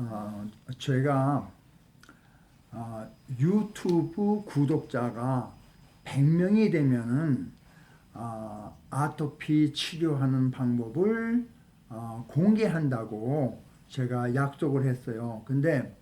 어, 제가 어, 유튜브 구독자가 100명이 되면은 어, 아토피 치료하는 방법을 어, 공개한다고 제가 약속을 했어요. 근데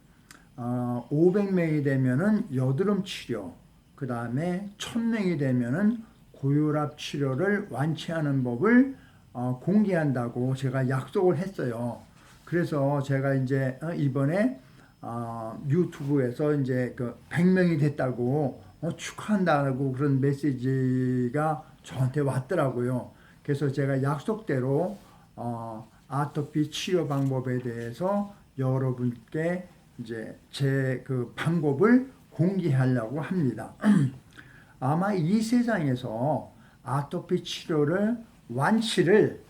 어, 500명이 되면은 여드름 치료, 그 다음에 1000명이 되면은 고혈압 치료를 완치하는 법을 어, 공개한다고 제가 약속을 했어요. 그래서 제가 이제 어, 이번에 어, 유튜브에서 이제 그 100명이 됐다고 어, 축하한다고 그런 메시지가 저한테 왔더라고요. 그래서 제가 약속대로 어, 아토피 치료 방법에 대해서 여러분께 이제 제 그 방법을 공개하려고 합니다. 아마 이 세상에서 아토피 치료를 완치를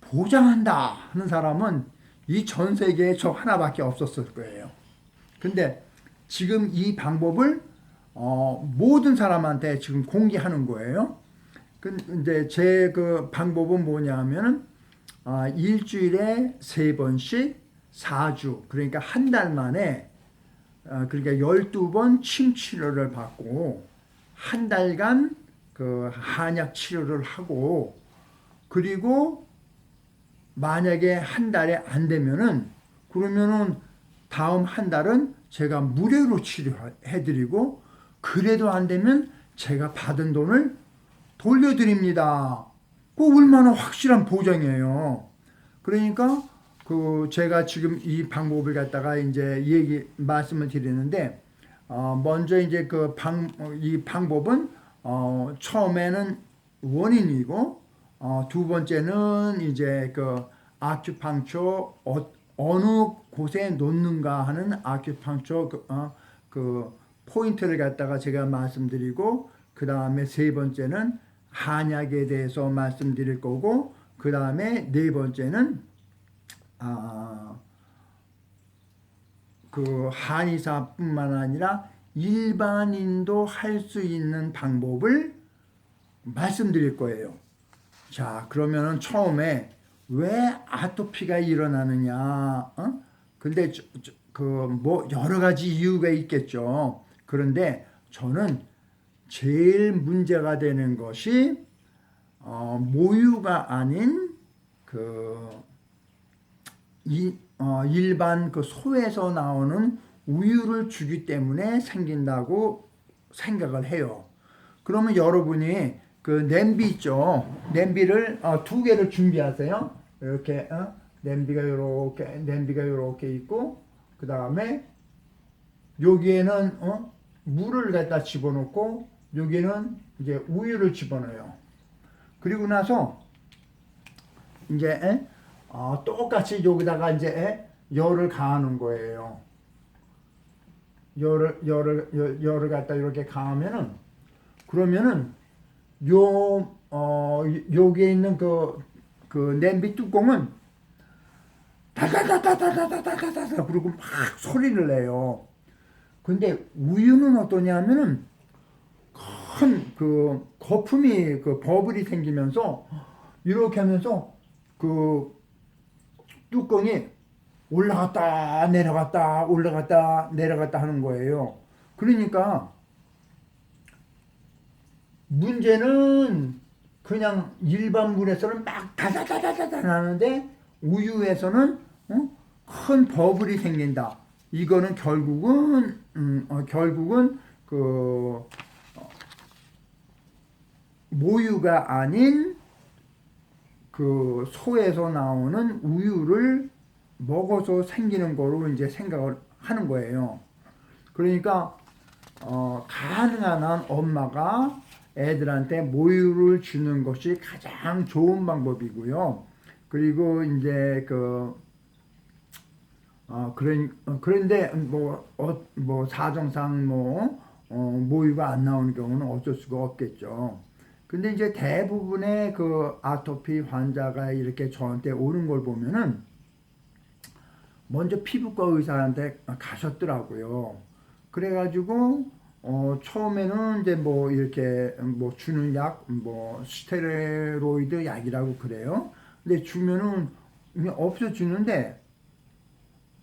보장한다 하는 사람은 이 전 세계에 저 하나밖에 없었을 거예요. 근데 지금 이 방법을 어, 모든 사람한테 지금 공개하는 거예요. 근데 제 그 방법은 뭐냐면은 아, 일주일에 세 번씩 4주 그러니까 한 달 만에 아, 그러니까 12번 침 치료를 받고 한 달간 그 한약 치료를 하고 그리고 만약에 한 달에 안 되면은 그러면은 다음 한 달은 제가 무료로 치료해 드리고 그래도 안 되면 제가 받은 돈을 돌려드립니다. 그 얼마나 확실한 보장이에요. 그러니까 그 제가 지금 이 방법을 갖다가 이제 얘기 말씀을 드리는데 어 먼저 이제 그 방 이 방법은 어 처음에는 원인이고 어 두 번째는 이제 그 아큐팡처 어, 어느 곳에 놓는가 하는 아큐팡처 그, 어, 그 포인트를 갖다가 제가 말씀드리고 그 다음에 세 번째는 한약에 대해서 말씀드릴 거고 그 다음에 네 번째는 아, 그 한의사뿐만 아니라 일반인도 할 수 있는 방법을 말씀드릴 거예요. 자, 그러면은 처음에 왜 아토피가 일어나느냐? 어? 근데 그 뭐 여러 가지 이유가 있겠죠. 그런데 저는 제일 문제가 되는 것이 어, 모유가 아닌 그 이, 어, 일반 그 소에서 나오는 우유를 주기 때문에 생긴다고 생각을 해요. 그러면 여러분이 그 냄비 있죠? 냄비를 어, 두 개를 준비하세요. 이렇게 어? 냄비가 이렇게 냄비가 이렇게 있고 그 다음에 여기에는 어? 물을 갖다 집어넣고 여기는 이제 우유를 집어넣어요. 그리고 나서 이제 에? 어, 똑같이 여기다가 이제 에? 열을 가하는 거예요. 열을 열을 열, 열을 갖다 이렇게 가하면은 그러면은 요 어, 여기에 있는 그, 그 냄비 뚜껑은 다다다다다다다다다다 그리고 막 소리를 내요. 근데 우유는 어떠냐면은 큰 그 거품이 그 버블이 생기면서 이렇게 하면서 그 뚜껑이 올라갔다 내려갔다 올라갔다 내려갔다 하는 거예요. 그러니까 문제는 그냥 일반 물에서는 막 다다다다다다 나는데 우유에서는 어? 큰 버블이 생긴다. 이거는 결국은 음, 어, 결국은 그 어, 모유가 아닌 그 소에서 나오는 우유를 먹어서 생기는 거로 이제 생각을 하는 거예요. 그러니까 어, 가능한 한 엄마가 애들한테 모유를 주는 것이 가장 좋은 방법이고요. 그리고 이제 그 어, 그런, 어, 그런데 뭐, 어, 뭐 사정상 뭐 어, 모유가 안 나오는 경우는 어쩔 수가 없겠죠. 근데 이제 대부분의 그 아토피 환자가 이렇게 저한테 오는 걸 보면은 먼저 피부과 의사한테 가셨더라고요. 그래가지고 어 처음에는 이제 뭐 이렇게 뭐 주는 약 뭐 스테로이드 약이라고 그래요. 근데 주면은 없어지는데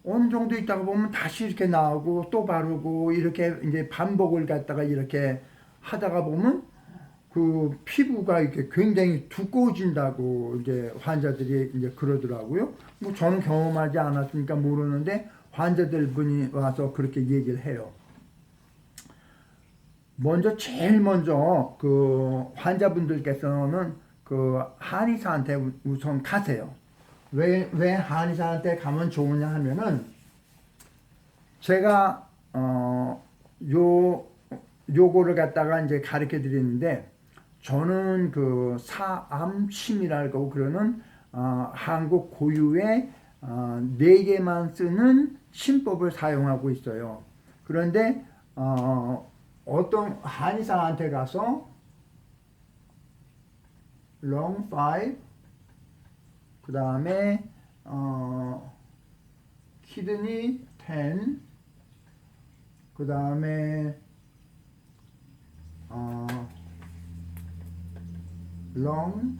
어느 정도 있다가 보면 다시 이렇게 나오고 또 바르고 이렇게 이제 반복을 갖다가 이렇게 하다가 보면 그 피부가 이렇게 굉장히 두꺼워진다고 이제 환자들이 이제 그러더라고요. 뭐 저는 경험하지 않았으니까 모르는데 환자들 분이 와서 그렇게 얘기를 해요. 먼저 제일 먼저 그 환자분들께서는 그 한의사한테 우- 우선 가세요. 왜, 왜 한의사한테 가면 좋으냐 하면은 제가 어, 요 요거를 갖다가 이제 가르쳐 드리는데 저는 그 사암침이라고 그러는 어, 한국 고유의 어, 네 개만 쓰는 침법을 사용하고 있어요. 그런데 어, 어떤 한의사한테 가서 long five 그 다음에 어, 키드니 10, 그 다음에 어, long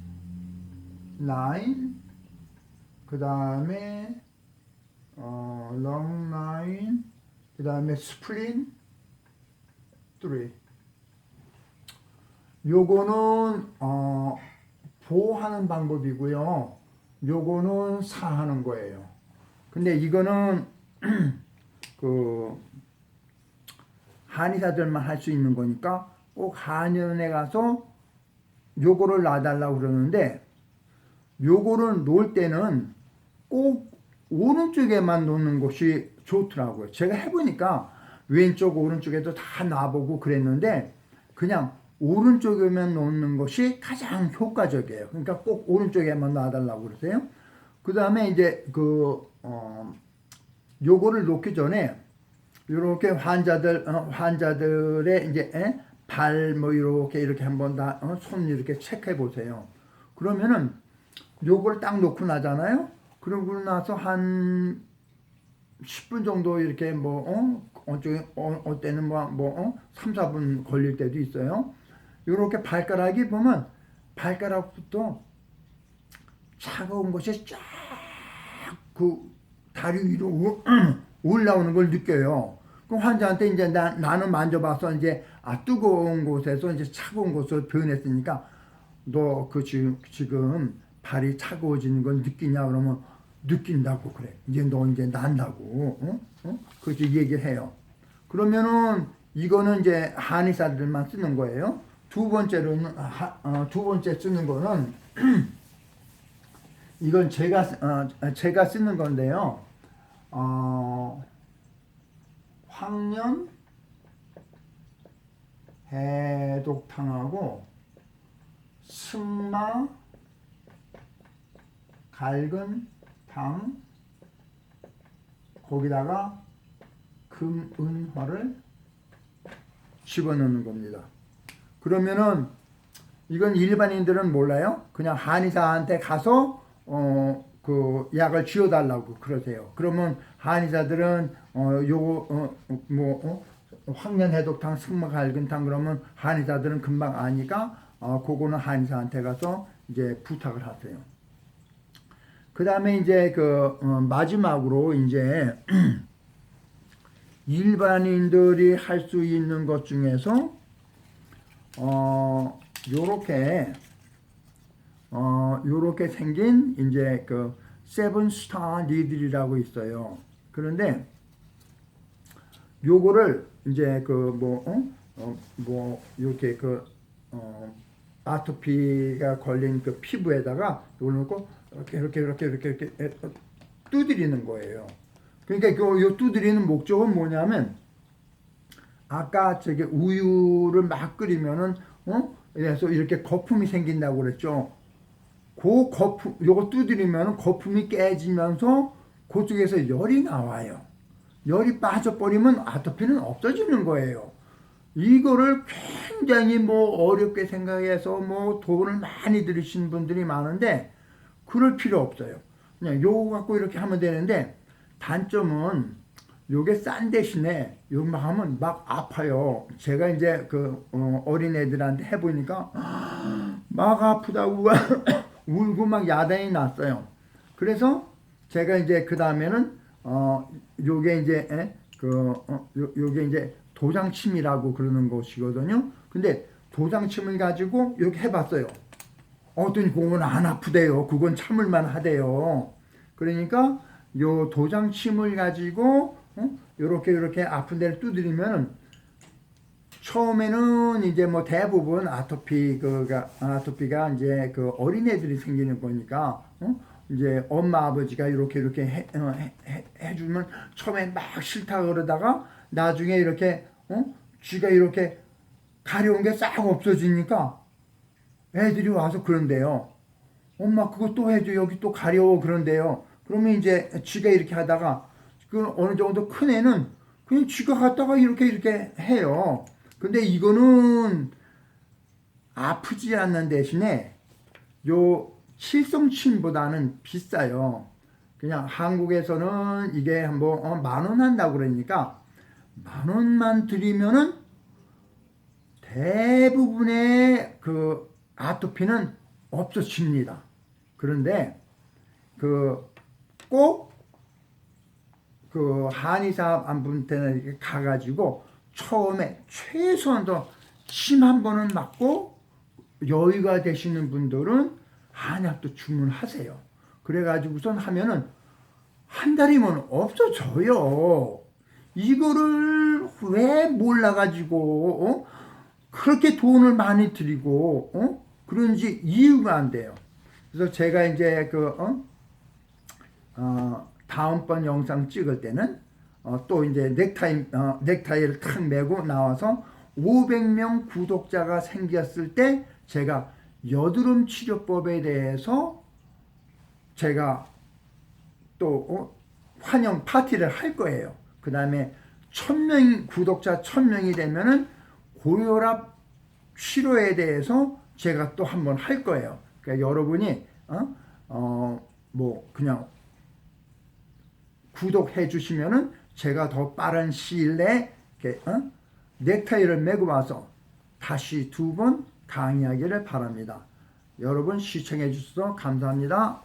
9, 그 다음에 어, long 9, 그 다음에 스플린 3. 요거는 어, 보하는 방법이고요. 요거는 사하는 거예요. 근데 이거는 그 한의사들만 할 수 있는 거니까 꼭 한의원에 가서 요거를 놔달라고 그러는데 요거를 놓을 때는 꼭 오른쪽에만 놓는 것이 좋더라고요. 제가 해보니까 왼쪽 오른쪽에도 다 놔보고 그랬는데 그냥 오른쪽에만 놓는 것이 가장 효과적이에요. 그러니까 꼭 오른쪽에만 놔달라고 그러세요. 그 다음에 이제 그, 어, 요거를 놓기 전에 이렇게 환자들, 어, 환자들의 이제 발 뭐 이렇게 이렇게 한번 다, 어, 손 이렇게 체크해 보세요. 그러면은 요걸 딱 놓고 나잖아요. 그러고 나서 한 10분 정도 이렇게 뭐, 어, 어쩌, 어, 어때는 뭐, 뭐, 어, 3, 4분 걸릴 때도 있어요. 이렇게 발가락이 보면 발가락부터 차가운 것이 쫙 그 다리 위로 오- 올라오는 걸 느껴요. 그 환자한테 이제 나, 나는 만져봐서 이제 아 뜨거운 곳에서 이제 차가운 곳으로 변했으니까 너 그 지금 지금 발이 차가워지는 걸 느끼냐 그러면 느낀다고 그래. 이제 너 이제 난다고. 어? 어? 그렇게 얘기를 해요. 그러면은 이거는 이제 한의사들만 쓰는 거예요. 두 번째로는 하- 어, 두 번째 쓰는 거는 이건 제가 쓰- 어, 제가 쓰는 건데요. 어, 황년 해독탕하고 승마 갈근 탕 거기다가 금 은 화를 집어넣는 겁니다. 그러면은 이건 일반인들은 몰라요. 그냥 한의사한테 가서 어 그 약을 지어 달라고 그러세요. 그러면 한의사들은 어 요거 어뭐 어, 황년 해독탕, 승마 갈근탕 그러면 한의사들은 금방 아니까 어 그거는 한의사한테 가서 이제 부탁을 하세요. 그 다음에 이제 그 어, 마지막으로 이제 일반인들이 할 수 있는 것 중에서 어 요렇게 어 요렇게 생긴 이제 그 세븐 스타 니들이라고 있어요. 그런데 요거를 이제 그뭐 어? 어, 뭐 이렇게 그 어, 아토피가 걸린 그 피부에다가 이걸 놓고 이렇게 이렇게 이렇게 이렇게 이렇게 에, 어, 두드리는 거예요. 그러니까 그, 요 두드리는 목적은 뭐냐면 아까 저기 우유를 막 끓이면은 어 그래서 이렇게 거품이 생긴다고 그랬죠. 그 거품 요거 두드리면 거품이 깨지면서 그쪽에서 열이 나와요. 열이 빠져버리면 아토피는 없어지는 거예요. 이거를 굉장히 뭐 어렵게 생각해서 뭐 돈을 많이 들이신 분들이 많은데 그럴 필요 없어요. 그냥 요거 갖고 이렇게 하면 되는데 단점은 요게 싼 대신에 요막 하면 막 아파요. 제가 이제 그 어, 어린애들한테 해보니까 막 아프다고 울고 막 야단이 났어요. 그래서 제가 이제 그 다음에는 어 요게 이제 에? 그 어, 요, 요게 이제 도장침이라고 그러는 것이거든요. 근데 도장침을 가지고 이렇게 해봤어요. 어떤 그건 안 아프대요. 그건 참을만 하대요. 그러니까 요 도장침을 가지고 어? 요렇게 요렇게 아픈 데를 두드리면 처음에는 이제 뭐 대부분 아토피 그가 아토피가 이제 그 어린애들이 생기는 거니까 어? 이제 엄마 아버지가 이렇게 이렇게 해, 어, 해, 해, 해주면 처음엔 막 싫다 그러다가 나중에 이렇게 어? 쥐가 이렇게 가려운 게 싹 없어지니까 애들이 와서 그런데요. 엄마 그거 또 해줘 여기 또 가려워 그런데요. 그러면 이제 쥐가 이렇게 하다가 그 어느 정도 큰 애는 그냥 쥐가 갔다가 이렇게 이렇게 해요. 근데 이거는 아프지 않는 대신에 요 칠성침보다는 비싸요. 그냥 한국에서는 이게 한번 어, 만원 한다고 그러니까 만 원만 드리면은 대부분의 그 아토피는 없어집니다. 그런데 그꼭 그 한의사 이렇게 가가지고 처음에 최소한도 침 한 번은 맞고 여유가 되시는 분들은 한약도 주문하세요. 그래가지고선 하면은 한 달이면 없어져요. 이거를 왜 몰라가지고 어? 그렇게 돈을 많이 들이고 어? 그런지 이유가 안 돼요. 그래서 제가 이제 그 어? 어, 다음번 영상 찍을 때는 어, 또 이제 넥타이 어, 넥타이를 탁 메고 나와서 500명 구독자가 생겼을 때 제가 여드름 치료법에 대해서 제가 또 어, 환영 파티를 할 거예요. 그 다음에 천명 구독자 천명이 되면은 고혈압 치료에 대해서 제가 또 한번 할 거예요. 그러니까 여러분이 어, 어, 뭐 그냥 구독해 주시면은 제가 더 빠른 시일 내에 어? 넥타이를 메고 와서 다시 두 번 강의하기를 바랍니다. 여러분 시청해 주셔서 감사합니다.